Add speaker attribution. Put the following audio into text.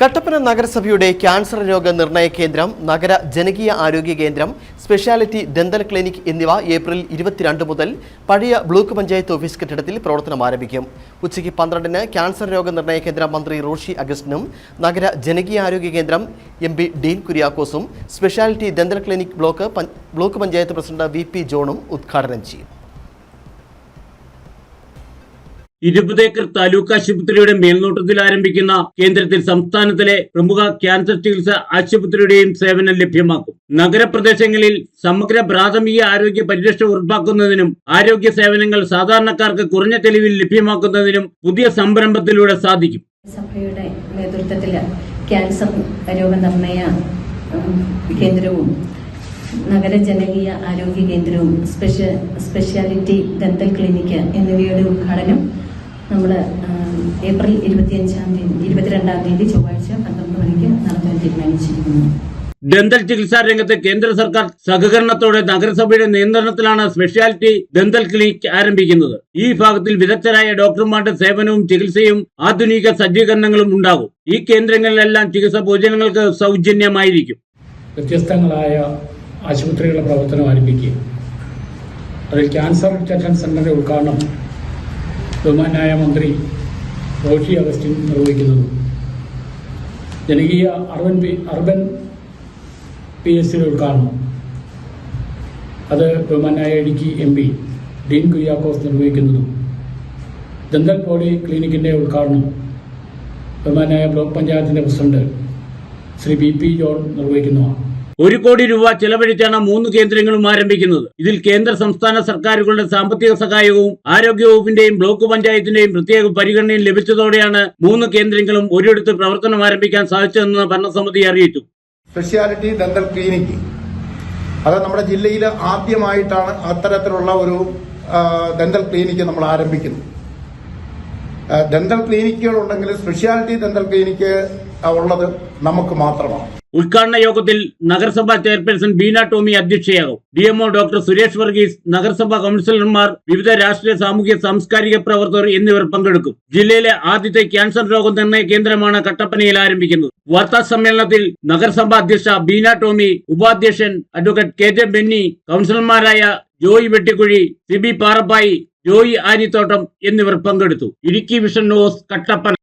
Speaker 1: കട്ടപ്പന നഗരസഭയുടെ ക്യാൻസർ രോഗ നിർണയ കേന്ദ്രം നഗര ജനകീയ ആരോഗ്യ കേന്ദ്രം സ്പെഷ്യാലിറ്റി ഡെന്തൽ ക്ലിനിക് എന്നിവ ഏപ്രിൽ ഇരുപത്തിരണ്ട് മുതൽ പഴയ ബ്ലോക്ക് പഞ്ചായത്ത് ഓഫീസ് കെട്ടിടത്തിൽ പ്രവർത്തനം ആരംഭിക്കും. ഉച്ചയ്ക്ക് പന്ത്രണ്ടിന് ക്യാൻസർ രോഗ നിർണയ കേന്ദ്രം മന്ത്രി റോഷി അഗസ്റ്റിനും നഗര ജനകീയ ആരോഗ്യ കേന്ദ്രം M P Dean കുര്യാക്കോസും speciality dental clinic block block panchayat president V P ജോണും ഉദ്ഘാടനം ചെയ്യും.
Speaker 2: ഇരുപത് ഏക്കർ താലൂക്ക് ആശുപത്രിയുടെ മേൽനോട്ടത്തിൽ ആരംഭിക്കുന്ന കേന്ദ്രത്തിൽ സംസ്ഥാനത്തിലെ പ്രമുഖ ക്യാൻസർ ചികിത്സ ആശുപത്രിയുടെയും സേവനം ലഭ്യമാക്കും. നഗരപ്രദേശങ്ങളിൽ സമഗ്ര പ്രാഥമിക ആരോഗ്യ പരിരക്ഷ ഉറപ്പാക്കുന്നതിനും ആരോഗ്യ സേവനങ്ങൾ സാധാരണക്കാർക്ക് കുറഞ്ഞ ചെലവിൽ ലഭ്യമാക്കുന്നതിനും പുതിയ സംരംഭത്തിലൂടെ സാധിക്കും.
Speaker 3: സഭയുടെ നേതൃത്വത്തിൽ ക്യാൻസർ രോഗനിർണയ കേന്ദ്രവും നഗര ജനകീയ ആരോഗ്യ കേന്ദ്രവും സ്പെഷ്യ സ്പെഷ്യാലിറ്റി ഡെന്റൽ ക്ലിനിക്ക് എന്നിവയുടെ ഉദ്ഘാടനം നമ്മൾ ഏപ്രിൽ ഇരുപത്തിയഞ്ചാം തീയതി ഇരുപത്തിരണ്ടാം തീയതി ചൊവ്വാഴ്ച പന്ത്രണ്ട് മണിക്ക് നടത്താൻ തീരുമാനിച്ചിരിക്കുന്നു.
Speaker 2: ദന്തൽ ചികിത്സാ രംഗത്ത് കേന്ദ്ര സർക്കാർ സഹകരണത്തോടെ നഗരസഭയുടെ നിയന്ത്രണത്തിലാണ് സ്പെഷ്യാലിറ്റി ദന്തൽ ക്ലിനിക് ആരംഭിക്കുന്നത്. ഈ ഭാഗത്തിൽ വിദഗ്ധരായ ഡോക്ടർമാരുടെ സേവനവും ചികിത്സയും ആധുനിക സജ്ജീകരണങ്ങളും ഉണ്ടാകും. ഈ കേന്ദ്രങ്ങളിലെല്ലാം ചികിത്സ പൊതുജനങ്ങൾക്ക് സൗജന്യമായിരിക്കും.
Speaker 4: വ്യത്യസ്തങ്ങളായ ആശുപത്രികളുടെ പ്രവർത്തനം ആരംഭിക്കുകയും അതിൽ ക്യാൻസർ ഡിറ്റക്ഷൻ സെന്ററിന്റെ ഉദ്ഘാടനം ബഹുമാനായ മന്ത്രി റോഷി അഗസ്റ്റിൻ നിർവഹിക്കുന്നത്. ജനകീയ urban P urban P S സിയുടെ ഉദ്ഘാടനം. അത് ബഹുമാനായ ഇടുക്കി എം പി ഡീൻ കുര്യാക്കോസ് നിർവഹിക്കുന്നതും. ദന്തൽ പോളി ക്ലിനിക്കിന്റെ ഉദ്ഘാടനം ബഹുമാനായ ബ്ലോക്ക് പഞ്ചായത്തിന്റെ president Shri B P John നിർവഹിക്കുന്നതാണ്.
Speaker 2: ഒരു കോടി രൂപ ചെലവഴിച്ചാണ് മൂന്ന് കേന്ദ്രങ്ങളും ആരംഭിക്കുന്നത്. ഇതിൽ കേന്ദ്ര സംസ്ഥാന സർക്കാരുകളുടെ സാമ്പത്തിക സഹായവും ആരോഗ്യവകുപ്പിന്റെയും ബ്ലോക്ക് പഞ്ചായത്തിന്റെയും പ്രത്യേക പരിഗണനയും ലഭിച്ചതോടെയാണ് മൂന്ന് കേന്ദ്രങ്ങളും ഒരിടത്ത് പ്രവർത്തനം ആരംഭിക്കാൻ സാധിച്ചതെന്ന് ഭരണസമിതി അറിയിച്ചു.
Speaker 5: സ്പെഷ്യാലിറ്റി ദന്തൽ ക്ലിനിക്ക് അത് നമ്മുടെ ജില്ലയിൽ ആദ്യമായിട്ടാണ് അത്തരത്തിലുള്ള ഒരു ദന്തൽ ക്ലിനിക് ക്ലിനിക്ക് നമ്മൾ ആരംഭിക്കുന്നത്. ദന്തൽ ക്ലിനിക്കുകൾ ഉണ്ടെങ്കിൽ സ്പെഷ്യാലിറ്റി ദന്തൽ ക്ലിനിക്ക് ഉള്ളത് നമുക്ക് മാത്രമാണ്.
Speaker 2: ഉദ്ഘാടന യോഗത്തിൽ നഗരസഭാ chairperson Beena Tomy അധ്യക്ഷയാകും. D MO doctor Suresh Varghese നഗരസഭാ കൌൺസിലർമാർ വിവിധ രാഷ്ട്രീയ സാമൂഹ്യ സാംസ്കാരിക പ്രവർത്തകർ എന്നിവർ പങ്കെടുക്കും. ജില്ലയിലെ ആദ്യത്തെ ക്യാൻസർ രോഗ നിർണയ കേന്ദ്രമാണ് കട്ടപ്പനയിൽ ആരംഭിക്കുന്നത്. വാർത്താ സമ്മേളനത്തിൽ നഗരസഭാ അധ്യക്ഷ ബീന ടോമി ഉപാധ്യക്ഷൻ അഡ്വക്കേറ്റ് കെ ജെ ബെന്നി കൌൺസിലർമാരായ ജോയി വെട്ടിക്കുഴി സിബി പാറപ്പായി ജോയി ആനിത്തോട്ടം എന്നിവർ പങ്കെടുത്തു. Idukki Vision News Kattappana.